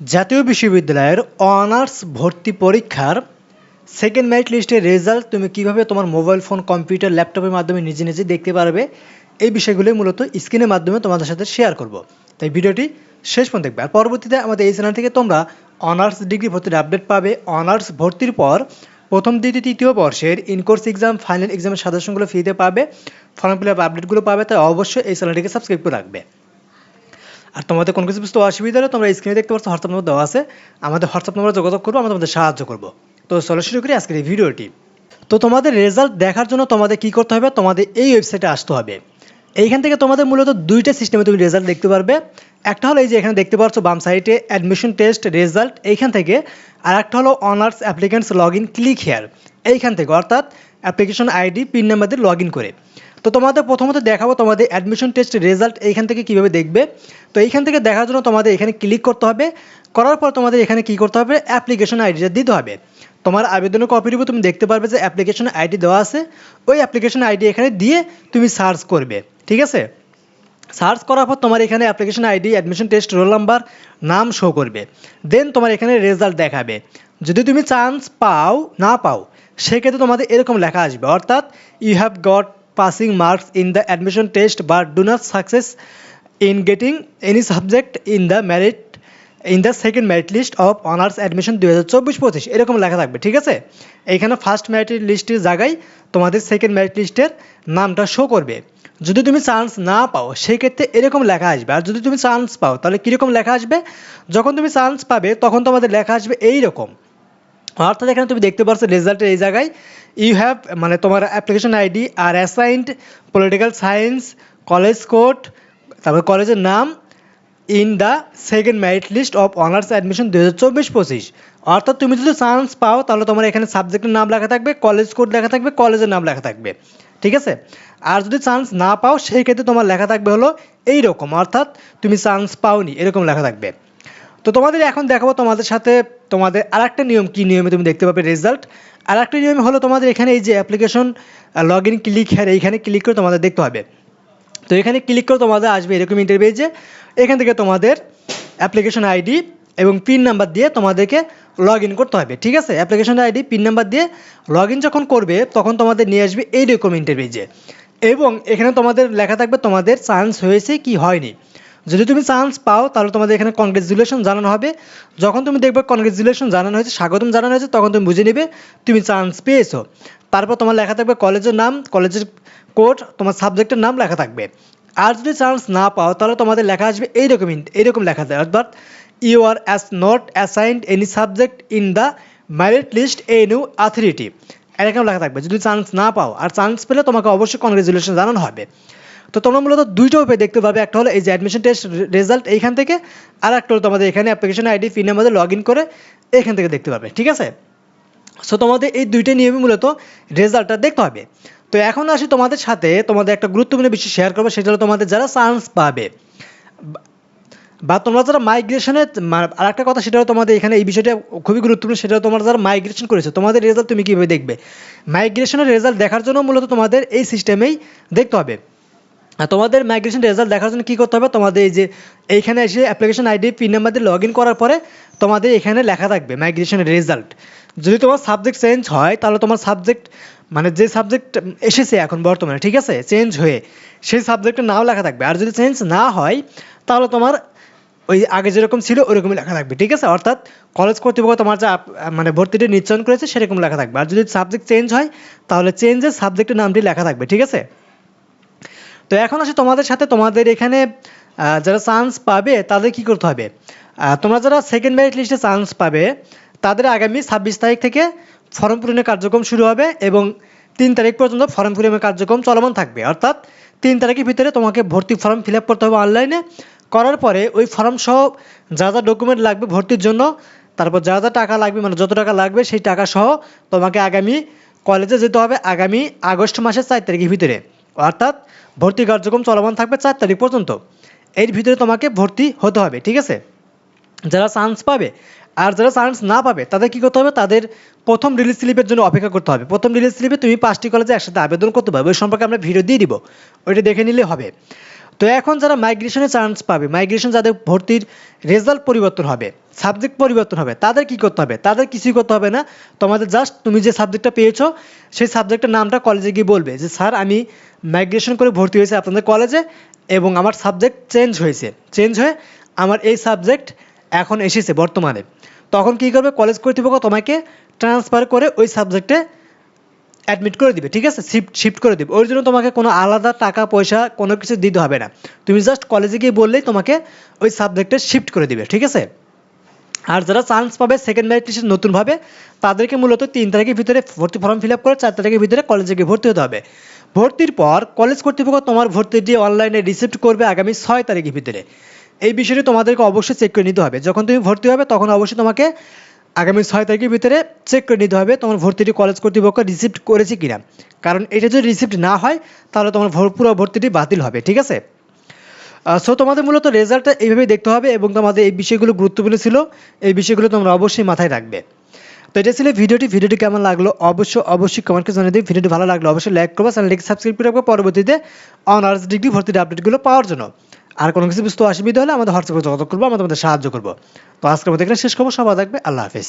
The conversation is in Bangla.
জাতীয় বিশ্ববিদ্যালয়ের অনার্স ভর্তি পরীক্ষার সেকেন্ড মেরিট লিস্টের রেজাল্ট তুমি কীভাবে তোমার মোবাইল ফোন কম্পিউটার ল্যাপটপের মাধ্যমে নিজে নিজে দেখতে পারবে, এই বিষয়গুলি মূলত স্ক্রিনের মাধ্যমে তোমাদের সাথে শেয়ার করব। তাই ভিডিওটি শেষ পর্যন্ত দেখবে। আর পরবর্তীতে আমাদের এই চ্যানেল থেকে তোমরা অনার্স ডিগ্রি ভর্তির আপডেট পাবে। অনার্স ভর্তির পর প্রথম, দ্বিতীয়, তৃতীয় বর্ষের ইনকোর্স এক্সাম ফাইনাল এক্সামের সাজেশনগুলো ফ্রিতে পাবে। ফর্ম ফিল আপ আপডেটগুলো পাবে, তাই অবশ্যই এই চ্যানেলটিকে সাবস্ক্রাইব করে রাখবে। আর তোমাদের কোনো কিছু বুঝতে অসুবিধা হলে তোমরা স্ক্রিনে দেখতে পাচ্ছ হোয়াটসঅ্যাপ নম্বর দেওয়া আছে। আমাদের হোয়াটসঅ্যাপ নম্বরে যোগাযোগ করব, আমরা তোমাদের সাহায্য করব। তো চলো শুরু করি আজকের এই ভিডিওটি। তো তোমাদের রেজাল্ট দেখার জন্য তোমাদের কি করতে হবে? তোমাদের এই ওয়েবসাইটে আসতে হবে। এইখান থেকে তোমাদের মূলত দুইটা সিস্টেমে তুমি রেজাল্ট দেখতে পারবে। একটা হলো এই যে এখানে দেখতে পাচ্ছ বাম সাইডে অ্যাডমিশন টেস্ট রেজাল্ট এইখান থেকে। আর একটা হলো honours applicants log in click here এইখান থেকে, অর্থাৎ অ্যাপ্লিকেশন আইডি পিন নাম্বার দিয়ে লগ ইন করে। তো তোমাদের প্রথমত দেখাবো তোমাদের অ্যাডমিশন টেস্ট রেজাল্ট এইখান থেকে কীভাবে দেখবে। তো এইখান থেকে দেখার জন্য তোমাদের এখানে ক্লিক করতে হবে। করার পর তোমাদের এখানে কি করতে হবে? অ্যাপ্লিকেশন আইডিটা দিতে হবে। তোমার আবেদনের কপির উপর তুমি দেখতে পারবে যে অ্যাপ্লিকেশন আইডি দেওয়া আছে। ওই অ্যাপ্লিকেশন আইডি এখানে দিয়ে তুমি সার্চ করবে। ঠিক আছে? সার্চ করার পর তোমার এখানে application ID admission test roll number নাম শো করবে। দেন তোমার এখানে রেজাল্ট দেখাবে। যদি তুমি চান্স পাও, না পাও, সেক্ষেত্রে তোমাদের এরকম লেখা আসবে। অর্থাৎ you have got passing marks in the admission test but do not success in getting any subject in the merit in the second merit list of honours admission দু হাজার চব্বিশ পঁচিশ। এরকম লেখা থাকবে, ঠিক আছে? এইখানে ফার্স্ট মেরিট লিস্টের জায়গায় তোমাদের সেকেন্ড মেরিট লিস্টের নামটা শো করবে। যদি তুমি চান্স না পাও সেই ক্ষেত্রে এরকম লেখা আসবে। আর যদি তুমি চান্স পাও, তাহলে কীরকম লেখা আসবে? যখন তুমি চান্স পাবে, তখন তোমাদের লেখা আসবে এই রকম অর্থাৎ এখানে তুমি দেখতে পাচ্ছ রেজাল্টের এই জায়গায় ইউ হ্যাভ মানে তোমার অ্যাপ্লিকেশন আইডি আর assigned political science college code তারপর কলেজের নাম in the second merit list of honours admission দু হাজার চব্বিশ পঁচিশ। অর্থাৎ তুমি যদি চান্স পাও, তাহলে তোমার এখানে সাবজেক্টের নাম লেখা থাকবে কলেজ কোড লেখা থাকবে কলেজের নাম লেখা থাকবে। ঠিক আছে? আর যদি চান্স না পাও, সেই ক্ষেত্রে তোমার লেখা থাকবে হলো এই রকম অর্থাৎ তুমি চান্স পাওনি, এরকম লেখা থাকবে। তো তোমাদের এখন দেখাবো তোমাদের সাথে তোমাদের আর একটা নিয়ম, কী নিয়মে তুমি দেখতে পাবে রেজাল্ট আর একটা নিয়ম হলো তোমাদের এখানে এই যে অ্যাপ্লিকেশন লগ ইন ক্লিক হ্যার এইখানে ক্লিক করে তোমাদের দেখতে হবে। তো এখানে ক্লিক করে তোমাদের আসবে এরকম ইন্টারভিউজে এখান থেকে তোমাদের অ্যাপ্লিকেশন আইডি এবং পিন নাম্বার দিয়ে তোমাদেরকে লগ ইন করতে হবে, ঠিক আছে? অ্যাপ্লিকেশন আইডি পিন নাম্বার দিয়ে লগ ইন যখন করবে, তখন তোমাদের নিয়ে আসবে এই রকম ইন্টারভিউজে এবং এখানে তোমাদের লেখা থাকবে তোমাদের চান্স হয়েছে কি হয়নি। যদি তুমি চান্স পাও, তাহলে তোমাদের এখানে কনগ্রেচুলেশন জানানো হবে। যখন তুমি দেখবে কনগ্রেচুলেশন জানানো হয়েছে, স্বাগতম জানানো হয়েছে, তখন তুমি বুঝে নেবে তুমি চান্স পেয়েছ। তারপর তোমার লেখা থাকবে কলেজের নাম, কলেজের কোড তোমার সাবজেক্টের নাম লেখা থাকবে। আর যদি চান্স না পাও, তাহলে তোমাদের লেখা আসবে এইরকম এইরকম লেখা থাকে অর্থাৎ you are as not assigned any subject in the merit list a new authority এরকম লেখা থাকবে। যদি চান্স না পাও, আর চান্স পেলে তোমাকে অবশ্যই কনগ্রেচুলেশন জানানো হবে। তো তোমরা মূলত দুইটা উপায় দেখতে পাবে। একটা হলো এই যে অ্যাডমিশন টেস্ট রেজাল্ট এইখান থেকে, আর একটা হলো তোমাদের এখানে application ID pin number log in করে এখান থেকে দেখতে পাবে, ঠিক আছে? সো তোমাদের এই দুইটা নিয়মে মূলত রেজাল্টটা দেখতে হবে। তো এখন আসি তোমাদের সাথে, তোমাদের একটা গুরুত্বপূর্ণ বিষয় শেয়ার করব, সেটা হলো তোমাদের যারা চান্স পাবে। বা তোমরা যারা মাইগ্রেশনের আর একটা কথা সেটা হলো তোমাদের এখানে এই বিষয়টা খুবই গুরুত্বপূর্ণ, সেটা তোমরা যারা মাইগ্রেশন করেছ, তোমাদের রেজাল্ট তুমি কীভাবে দেখবে? মাইগ্রেশনের রেজাল্ট দেখার জন্য মূলত তোমাদের এই সিস্টেমেই দেখতে হবে। তোমাদের মাইগ্রেশন রেজাল্ট দেখার জন্য কী করতে হবে? তোমাদের এই যে এইখানে এসে অ্যাপ্লিকেশন আইডি পিন নাম্বার দিয়ে লগ ইন করার পরে তোমাদের এখানে লেখা থাকবে মাইগ্রেশনের রেজাল্ট যদি তোমার সাবজেক্ট চেঞ্জ হয়, তাহলে তোমার সাবজেক্ট মানে যে সাবজেক্ট এসেছে এখন বর্তমানে, ঠিক আছে? চেঞ্জ হয়ে সেই সাবজেক্টের নাও লেখা থাকবে। আর যদি চেঞ্জ না হয়, তাহলে তোমার ওই আগে যেরকম ছিল, ওরকমই লেখা থাকবে, ঠিক আছে? অর্থাৎ কলেজ কর্তৃপক্ষ তোমার যা মানে ভর্তিটি নিশ্চয়ন করেছে, সেরকম লেখা থাকবে। আর যদি সাবজেক্ট চেঞ্জ হয়, তাহলে চেঞ্জের সাবজেক্টের নামটি লেখা থাকবে, ঠিক আছে? তো এখন আসে তোমাদের সাথে, তোমাদের এখানে যারা চান্স পাবে, তাদের কি করতে হবে? তোমরা যারা সেকেন্ড মেরিট লিস্টে চান্স পাবে, তাদের আগামী ছাব্বিশ তারিখ থেকে ফর্ম পূরণের কার্যক্রম শুরু হবে এবং তিন তারিখ পর্যন্ত ফর্ম পূরণের কার্যক্রম চলমান থাকবে। অর্থাৎ তিন তারিখের ভিতরে তোমাকে ভর্তি ফর্ম ফিল করতে হবে অনলাইনে করার পরে ওই ফর্ম সহ যা যা ডকুমেন্ট লাগবে ভর্তির জন্য, তারপর যা যা টাকা লাগবে মানে যত টাকা লাগবে সেই টাকা সহ তোমাকে আগামী কলেজে যেতে হবে আগামী আগস্ট মাসের চার তারিখের ভিতরে। অর্থাৎ ভর্তি কার্যক্রম চলমান থাকবে চার তারিখ পর্যন্ত। এর ভিতরে তোমাকে ভর্তি হতে হবে, ঠিক আছে? যারা চান্স পাবে আর যারা চান্স না পাবে, তাদের কী করতে হবে? তাদের প্রথম রিলিজ স্লিপের জন্য অপেক্ষা করতে হবে। প্রথম রিলিজ স্লিপে তুমি পাঁচটি কলেজে একসাথে আবেদন করতে পারবে, ওই সম্পর্কে আমরা ভিডিও দিয়ে দিব। ওইটা দেখে নিলে হবে। তো এখন যারা মাইগ্রেশনে চান্স পাবে মাইগ্রেশন যাদের ভর্তির রেজাল্ট পরিবর্তন হবে সাবজেক্ট পরিবর্তন হবে, তাদের কি করতে হবে? তাদের কিছুই করতে হবে না। তোমাদের জাস্ট তুমি যে সাবজেক্টটা পেয়েছ, সেই সাবজেক্টের নামটা কলেজে গিয়ে বলবে যে, স্যার, আমি মাইগ্রেশন করে ভর্তি হয়েছি আপনাদের কলেজে এবং আমার সাবজেক্ট চেঞ্জ হয়েছে। চেঞ্জ হয়ে আমার এই সাবজেক্ট এখন এসেছে বর্তমানে। তখন কী করবে? কলেজ কর্তৃপক্ষ তোমাকে ট্রান্সফার করে ওই সাবজেক্টে অ্যাডমিট করে দিবে, ঠিক আছে? শিফট শিফট করে দিবে। ওর জন্য তোমাকে কোনো আলাদা টাকা, পয়সা কোনো কিছু দিতে হবে না। তুমি জাস্ট কলেজে গিয়ে বললেই তোমাকে ওই সাবজেক্টে শিফট করে দিবে, ঠিক আছে? আর যারা চান্স পাবে সেকেন্ড মেরিট লিস্টে নতুনভাবে, তাদেরকে মূলত তিন তারিখের ভিতরে ভর্তি ফর্ম ফিল আপ করে, চার তারিখের ভিতরে কলেজে গিয়ে ভর্তি হতে হবে। ভর্তির পর কলেজ কর্তৃপক্ষ তোমার ভর্তিটি অনলাইনে রিসিপ্ট করবে আগামী ছয় তারিখের ভিতরে। এই বিষয়টি তোমাদেরকে অবশ্যই চেক করে নিতে হবে। যখন তুমি ভর্তি হবে, তখন অবশ্যই তোমাকে আগামী ছয় তারিখের ভিতরে চেক করে নিতে হবে তোমার ভর্তিটি কলেজ কর্তৃপক্ষ রিসিপ্ট করেছে কিনা। কারণ এটা যদি রিসিপ্ট না হয়, তাহলে তোমার পুরো ভর্তিটি বাতিল হবে, ঠিক আছে? সো তোমাদের মূলত রেজাল্টটা এইভাবেই দেখতে হবে এবং তোমাদের এই বিষয়গুলো গুরুত্বপূর্ণ ছিল, এই বিষয়গুলো তোমরা অবশ্যই মাথায় রাখবে। তো এটা ছিল ভিডিওটি ভিডিওটি কেমন লাগল অবশ্যই অবশ্যই কমেন্ট করে জানিয়ে দিই ভিডিওটি ভালো লাগল অবশ্যই লাইক করব চ্যানেলটিকে সাবস্ক্রাইব করে রাখবে পরবর্তীতে অনার্স ডিগ্রি ভর্তির আপডেটগুলো পাওয়ার জন্য। আর কোনো কিছু বুঝতে অসুবিধা হলে আমাদের হোয়াটসঅ্যাপে যোগাযোগ করব, আমরা তোমাদের সাহায্য করব। তো আজকের মধ্যে এখানে শেষ খবর সবাই থাকবে, আল্লাহ হাফিজ।